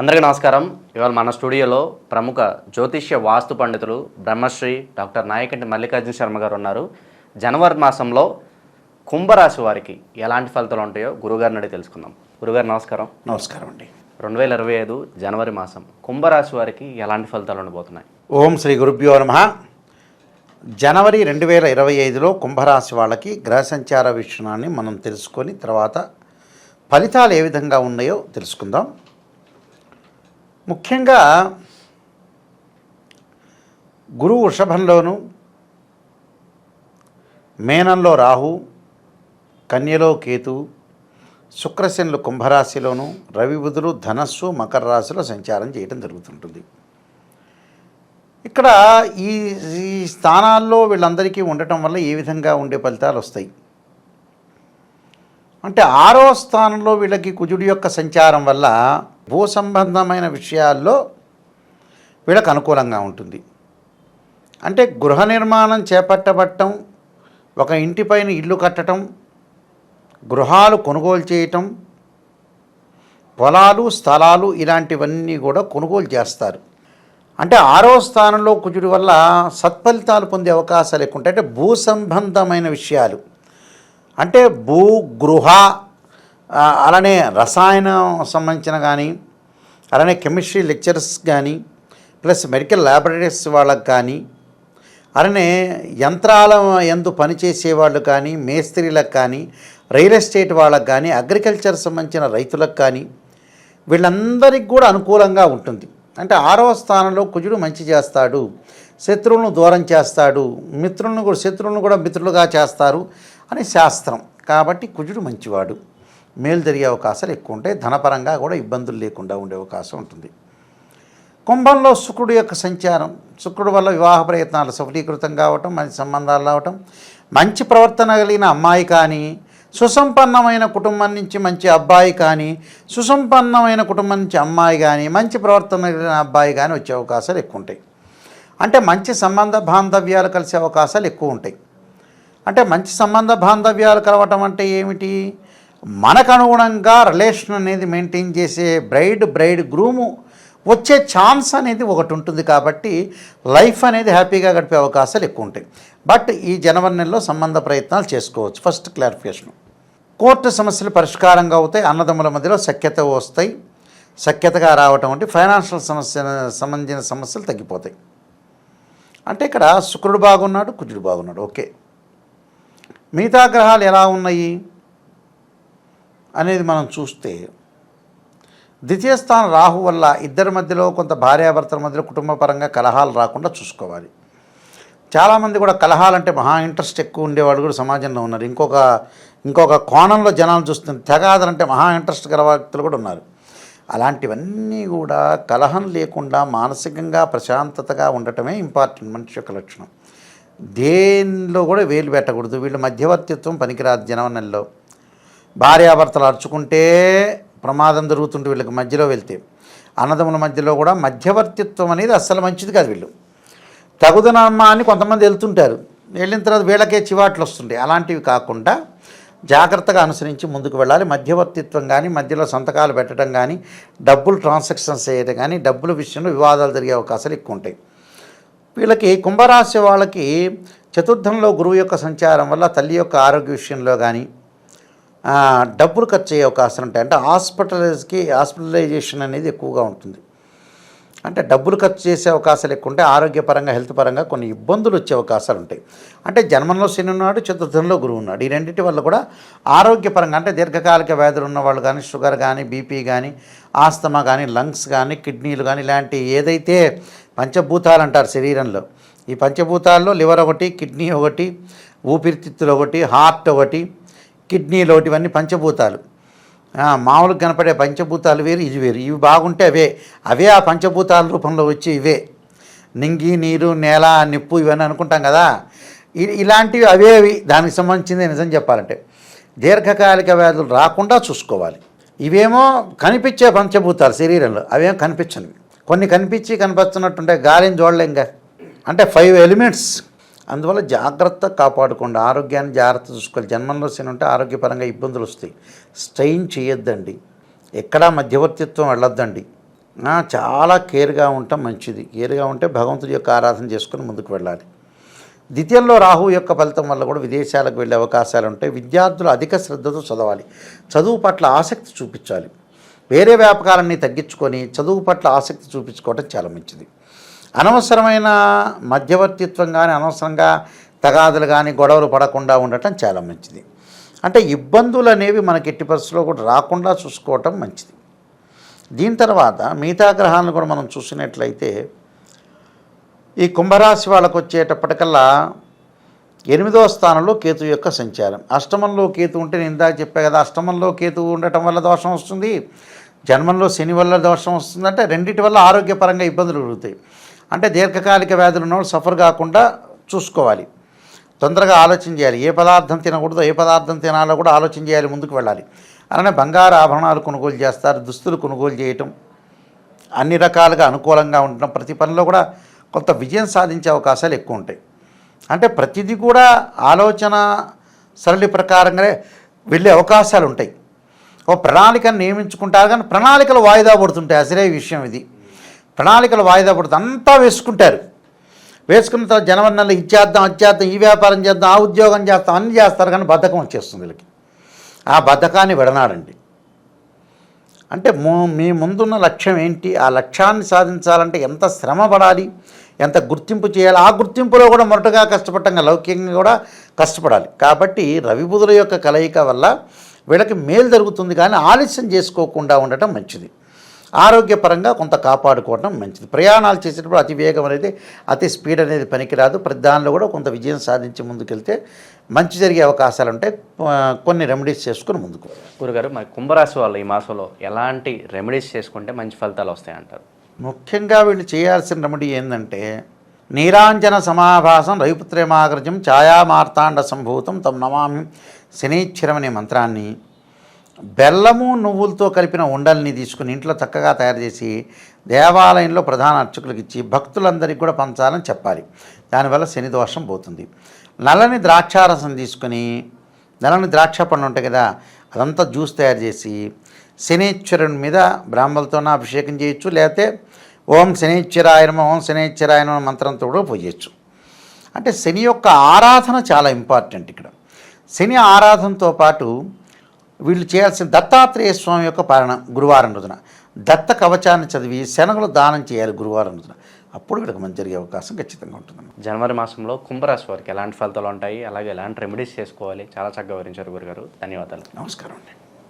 అందరికీ నమస్కారం. ఇవాళ మన స్టూడియోలో ప్రముఖ జ్యోతిష్య వాస్తు పండితులు బ్రహ్మశ్రీ డాక్టర్ నాయకంటి మల్లికార్జున శర్మ గారు ఉన్నారు. జనవరి మాసంలో కుంభరాశి వారికి ఎలాంటి ఫలితాలు ఉంటాయో గురుగారిని అడిగి తెలుసుకుందాం. గురుగారు నమస్కారం. నమస్కారం అండి. రెండు వేల ఇరవై ఐదు జనవరి మాసం కుంభరాశి వారికి ఎలాంటి ఫలితాలు ఉండబోతున్నాయి? ఓం శ్రీ గురుభ్యో నమ. జనవరి రెండు వేల ఇరవై ఐదులో కుంభరాశి వాళ్ళకి గ్రహ సంచార విషయాన్ని మనం తెలుసుకొని తర్వాత ఫలితాలు ఏ విధంగా ఉన్నాయో తెలుసుకుందాం. ముఖ్యంగా గురువు వృషభంలోను మేనంలో రాహు కన్యలో కేతు శుక్రశనులు కుంభరాశిలోను రవి బుధులు ధనస్సు మకర రాశిలో సంచారం చేయడం జరుగుతుంటుంది. ఇక్కడ ఈ ఈ స్థానాల్లో వీళ్ళందరికీ ఉండటం వల్ల ఏ విధంగా ఉండే ఫలితాలు వస్తాయి? అంటే ఆరో స్థానంలో వీళ్ళకి కుజుడి యొక్క సంచారం వల్ల భూ సంబంధమైన విషయాల్లో వీళ్ళకు అనుకూలంగా ఉంటుంది. అంటే గృహ నిర్మాణం చేపట్టబట్టం ఒక ఇంటిపైన ఇల్లు కట్టడం గృహాలు కొనుగోలు చేయటం పొలాలు స్థలాలు ఇలాంటివన్నీ కూడా కొనుగోలు చేస్తారు. అంటే ఆరో స్థానంలో కుజుడి వల్ల సత్ఫలితాలు పొందే అవకాశాలు ఎక్కువ ఉంటాయి అంటే భూ సంబంధమైన విషయాలు. అంటే భూ గృహ అలానే రసాయనం సంబంధించిన కానీ అలానే కెమిస్ట్రీ లెక్చరర్స్ కానీ ప్లస్ మెడికల్ ల్యాబొరేటరీస్ వాళ్ళకి కానీ అలానే యంత్రాల ఎందు పనిచేసే వాళ్ళు కానీ మేస్త్రీలకు కానీ రియల్ ఎస్టేట్ వాళ్ళకి కానీ అగ్రికల్చర్ సంబంధించిన రైతులకు కానీ వీళ్ళందరికీ కూడా అనుకూలంగా ఉంటుంది. అంటే ఆరవ స్థానంలో కుజుడు మంచి చేస్తాడు శత్రువులను దూరం చేస్తాడు మిత్రులను కూడా శత్రువులను కూడా మిత్రులుగా చేస్తారు అని శాస్త్రం. కాబట్టి కుజుడు మంచివాడు. మేలు జరిగే అవకాశాలు ఎక్కువ ఉంటాయి. ధనపరంగా కూడా ఇబ్బందులు లేకుండా ఉండే అవకాశం ఉంటుంది. కుంభంలో శుక్రుడు యొక్క సంచారం. శుక్రుడు వల్ల వివాహ ప్రయత్నాలు సఫలీకృతం కావటం మంచి సంబంధాలు రావటం మంచి ప్రవర్తన కలిగిన అమ్మాయి కానీ సుసంపన్నమైన కుటుంబం నుంచి మంచి అబ్బాయి కానీ సుసంపన్నమైన కుటుంబం నుంచి అమ్మాయి కానీ మంచి ప్రవర్తన కలిగిన అబ్బాయి కానీ వచ్చే అవకాశాలు ఎక్కువ ఉంటాయి. అంటే మంచి సంబంధ బాంధవ్యాలు కలిసే అవకాశాలు ఎక్కువ ఉంటాయి. అంటే మంచి సంబంధ బాంధవ్యాలు కలవటం అంటే ఏమిటి? మనకు అనుగుణంగా రిలేషన్ అనేది మెయింటైన్ చేసే బ్రైడ్ బ్రైడ్ గ్రూము వచ్చే ఛాన్స్ అనేది ఒకటి ఉంటుంది కాబట్టి లైఫ్ అనేది హ్యాపీగా గడిపే అవకాశాలు ఎక్కువ ఉంటాయి. బట్ ఈ జనవరి నెలలో సంబంధ ప్రయత్నాలు చేసుకోవచ్చు. ఫస్ట్ క్లారిఫికేషన్ కోర్టు సమస్యలు పరిష్కారంగా అవుతాయి. అన్నదమ్ముల మధ్యలో సఖ్యత వస్తాయి. సఖ్యతగా రావటం అంటే ఫైనాన్షియల్ సమస్య సంబంధించిన సమస్యలు తగ్గిపోతాయి. అంటే ఇక్కడ శుక్రుడు బాగున్నాడు కుజుడు బాగున్నాడు. ఓకే మిగతా గ్రహాలు ఎలా ఉన్నాయి? అనేది మనం చూస్తే ద్వితీయ స్థానం రాహు వల్ల ఇద్దరి మధ్యలో కొంత భార్యాభర్తల మధ్యలో కుటుంబ పరంగా కలహాలు రాకుండా చూసుకోవాలి. చాలామంది కూడా కలహాలంటే మహా ఇంట్రెస్ట్ ఎక్కువ ఉండేవాళ్ళు కూడా సమాజంలో ఉన్నారు. ఇంకొక ఇంకొక కోణంలో జనాలు చూస్తుంది తెగాదరంటే మహా ఇంట్రెస్ట్ గల వ్యక్తులు కూడా ఉన్నారు. అలాంటివన్నీ కూడా కలహం లేకుండా మానసికంగా ప్రశాంతతగా ఉండటమే ఇంపార్టెంట్ మనిషి యొక్క లక్షణం. దేనిలో కూడా వేలు పెట్టకూడదు. వీళ్ళు మధ్యవర్తిత్వం పనికిరాదు జనవనల్లో భార్యాభర్తలు అరుచుకుంటే ప్రమాదం జరుగుతుంటే వీళ్ళకి మధ్యలో వెళ్తే అన్నదమ్ముల మధ్యలో కూడా మధ్యవర్తిత్వం అనేది అస్సలు మంచిది కాదు వీళ్ళు. తగుదనమ్మా అని కొంతమంది వెళ్తుంటారు. వెళ్ళిన తర్వాత వీళ్ళకే చివాట్లు వస్తుంటాయి. అలాంటివి కాకుండా జాగ్రత్తగా అనుసరించి ముందుకు వెళ్ళాలి. మధ్యవర్తిత్వం కానీ మధ్యలో సంతకాలు పెట్టడం కానీ డబ్బులు ట్రాన్సాక్షన్స్ చేయడం కానీ డబ్బుల విషయంలో వివాదాలు జరిగే అవకాశాలు ఎక్కువ ఉంటాయి. వీళ్ళకి కుంభరాశి వాళ్ళకి చతుర్థంలో గురువు యొక్క సంచారం వల్ల తల్లి యొక్క ఆరోగ్య విషయంలో కానీ డబ్బులు ఖర్చు అయ్యే అవకాశాలు ఉంటాయి. అంటే హాస్పిటలైజ్కి హాస్పిటలైజేషన్ అనేది ఎక్కువగా ఉంటుంది. అంటే డబ్బులు ఖర్చు చేసే అవకాశాలు ఎక్కువ ఉంటాయి. ఆరోగ్యపరంగా హెల్త్ పరంగా కొన్ని ఇబ్బందులు వచ్చే అవకాశాలు ఉంటాయి. అంటే జన్మంలో శని ఉన్నాడు చతుర్థంలో గురువు ఉన్నాడు. ఈ రెండింటి వల్ల కూడా ఆరోగ్యపరంగా అంటే దీర్ఘకాలిక వ్యాధులు ఉన్న వాళ్ళు కానీ షుగర్ కానీ బీపీ కానీ ఆస్తమా కానీ లంగ్స్ కానీ కిడ్నీలు కానీ ఇలాంటి ఏదైతే పంచభూతాలు అంటారు శరీరంలో ఈ పంచభూతాల్లో లివర్ ఒకటి కిడ్నీ ఒకటి ఊపిరితిత్తులు ఒకటి హార్ట్ ఒకటి కిడ్నీ ఒకటి ఇవన్నీ పంచభూతాలు. మామూలుగా కనపడే పంచభూతాలు వేరు ఇది వేరు. ఇవి బాగుంటే అవే. అవే ఆ పంచభూతాల రూపంలో వచ్చి ఇవే. నింగి నీరు నేల నిప్పు ఇవన్నీ అనుకుంటాం కదా. ఇ- ఇలాంటివి అవే అవి. దానికి సంబంధించింది నిజం చెప్పాలంటే. దీర్ఘకాలిక వ్యాధులు రాకుండా చూసుకోవాలి. ఇవేమో కనిపించే పంచభూతాలు శరీరంలో. అవేం కనిపించనివి. కొన్ని కనిపించి కనిపిస్తున్నట్టుంటే గాలిని చూడలేంగా అంటే ఫైవ్ ఎలిమెంట్స్ అందువల్ల జాగ్రత్త కాపాడుకోండి. ఆరోగ్యాన్ని జాగ్రత్త చూసుకోవాలి. జన్మంలో శని ఉంటే ఆరోగ్యపరంగా ఇబ్బందులు వస్తాయి. స్ట్రెయిన్ చేయొద్దండి. ఎక్కడా మధ్యవర్తిత్వం వెళ్ళొద్దండి. చాలా కేర్గా ఉండటం మంచిది. కేర్గా ఉంటే భగవంతుడి యొక్క ఆరాధన చేసుకుని ముందుకు వెళ్ళాలి. ద్వితీయంలో రాహు యొక్క ఫలితం వల్ల కూడా విదేశాలకు వెళ్ళే అవకాశాలు ఉంటాయి. విద్యార్థులు అధిక శ్రద్ధతో చదవాలి. చదువు పట్ల ఆసక్తి చూపించాలి. వేరే వ్యాపకాలన్నీ తగ్గించుకొని చదువు పట్ల ఆసక్తి చూపించుకోవడం చాలా మంచిది. అనవసరమైన మధ్యవర్తిత్వం కానీ అనవసరంగా తగాదులు కానీ గొడవలు పడకుండా ఉండటం చాలా మంచిది. అంటే ఇబ్బందులు అనేవి మనకి ఎట్టి పరిస్థితుల్లో కూడా రాకుండా చూసుకోవటం మంచిది. దీని తర్వాత మిగతా గ్రహాలను కూడా మనం చూసినట్లయితే ఈ కుంభరాశి వాళ్ళకు వచ్చేటప్పటికల్లా ఎనిమిదవ స్థానంలో కేతు యొక్క సంచారం. అష్టమంలో కేతు ఉంటే నేను ఇందాక చెప్పా కదా అష్టమంలో కేతు ఉండటం వల్ల దోషం వస్తుంది. జన్మంలో శని వల్ల దోషం వస్తుంది అంటే రెండింటి వల్ల ఆరోగ్యపరంగా ఇబ్బందులు కలుగుతాయి అంటే దీర్ఘకాలిక వ్యాధులు ఉన్నవాళ్ళు సఫర్ కాకుండా చూసుకోవాలి. తొందరగా ఆలోచన చేయాలి. ఏ పదార్థం తినకూడదో ఏ పదార్థం తినాలో కూడా ఆలోచన చేయాలి ముందుకు వెళ్ళాలి. అలానే బంగారు ఆభరణాలు కొనుగోలు చేస్తారు దుస్తులు కొనుగోలు చేయటం. అన్ని రకాలుగా అనుకూలంగా ఉండటం. ప్రతి పనిలో కూడా కొంత విజయం సాధించే అవకాశాలు ఎక్కువ ఉంటాయి. అంటే ప్రతిదీ కూడా ఆలోచన సరళి ప్రకారంగానే వెళ్ళే అవకాశాలు ఉంటాయి. ఒక ప్రణాళికను నియమించుకుంటారు కానీ ప్రణాళికలు వాయిదా పడుతుంటాయి. అసలే విషయం ఇది. ప్రణాళికలు వాయిదా పడుతుంది అంతా వేసుకుంటారు. వేసుకున్న తర్వాత జనవరి ఇచ్చేద్దాం ఇచ్చేద్దాం ఈ వ్యాపారం చేద్దాం ఆ ఉద్యోగం చేస్తాం అన్నీ చేస్తారు కానీ బద్ధకం వచ్చేస్తుంది వీళ్ళకి. ఆ బద్ధకాన్ని విడనాడండి. అంటే మీ ముందున్న లక్ష్యం ఏంటి? ఆ లక్ష్యాన్ని సాధించాలంటే ఎంత శ్రమ పడాలి? ఎంత గుర్తింపు చేయాలి? ఆ గుర్తింపులో కూడా మొరటగా కష్టపడటంగా లౌకికంగా కూడా కష్టపడాలి. కాబట్టి రవిబుధుల యొక్క కలయిక వల్ల వీళ్ళకి మేలు జరుగుతుంది కానీ ఆలస్యం చేసుకోకుండా ఉండటం మంచిది. ఆరోగ్యపరంగా కొంత కాపాడుకోవడం మంచిది. ప్రయాణాలు చేసేటప్పుడు అతి వేగం అనేది అతి స్పీడ్ అనేది పనికిరాదు. ప్రతి దానిలో కూడా కొంత విజయం సాధించి ముందుకెళ్తే మంచి జరిగే అవకాశాలు ఉంటాయి. కొన్ని రెమెడీస్ చేసుకుని ముందుకు. గురుగారు మరి కుంభరాశి వాళ్ళు ఈ మాసంలో ఎలాంటి రెమెడీస్ చేసుకుంటే మంచి ఫలితాలు వస్తాయంటారు ముఖ్యంగా వీళ్ళు చేయాల్సిన రెమెడీ ఏంటంటే నీరాంజన సమాభాసం రవిపుత్రేమాగ్రజం ఛాయామార్తాండ సంభూతం తమ నమామి శనీశ్వరం అనే మంత్రాన్ని బెల్లము నువ్వులతో కలిపిన ఉండల్ని తీసుకుని ఇంట్లో చక్కగా తయారు చేసి దేవాలయంలో ప్రధాన అర్చకులకు ఇచ్చి భక్తులందరికీ కూడా పంచాలని చెప్పాలి. దానివల్ల శని దోషం పోతుంది. నల్లని ద్రాక్షారసం తీసుకుని నల్లని ద్రాక్ష పండు ఉంటాయి కదా అదంతా జ్యూస్ తయారు చేసి శనీశ్వరుని మీద బ్రాహ్మలతోన అభిషేకం చేయొచ్చు లేకపోతే ఓం శనీశ్వరాయ ఓం శనీశ్వరాయ మంత్రంతో కూడా పూజయచ్చు. అంటే శని యొక్క ఆరాధన చాలా ఇంపార్టెంట్ ఇక్కడ. శని ఆరాధనతో పాటు వీళ్ళు చేయాల్సిన దత్తాత్రేయ స్వామి యొక్క పాలన గురువారం రోజున. దత్త కవచాన్ని చదివి శనగలు దానం చేయాలి గురువారం రోజున. అప్పుడు వీళ్ళకి మంచి జరిగే అవకాశం ఖచ్చితంగా ఉంటుంది. జనవరి మాసంలో కుంభరాశి వారికి ఎలాంటి ఫలితాలు ఉంటాయి? అలాగే ఎలాంటి రెమెడీస్ చేసుకోవాలి? చాలా చక్కగా వివరించారు గురుగారు. ధన్యవాదాలు. నమస్కారం అండి.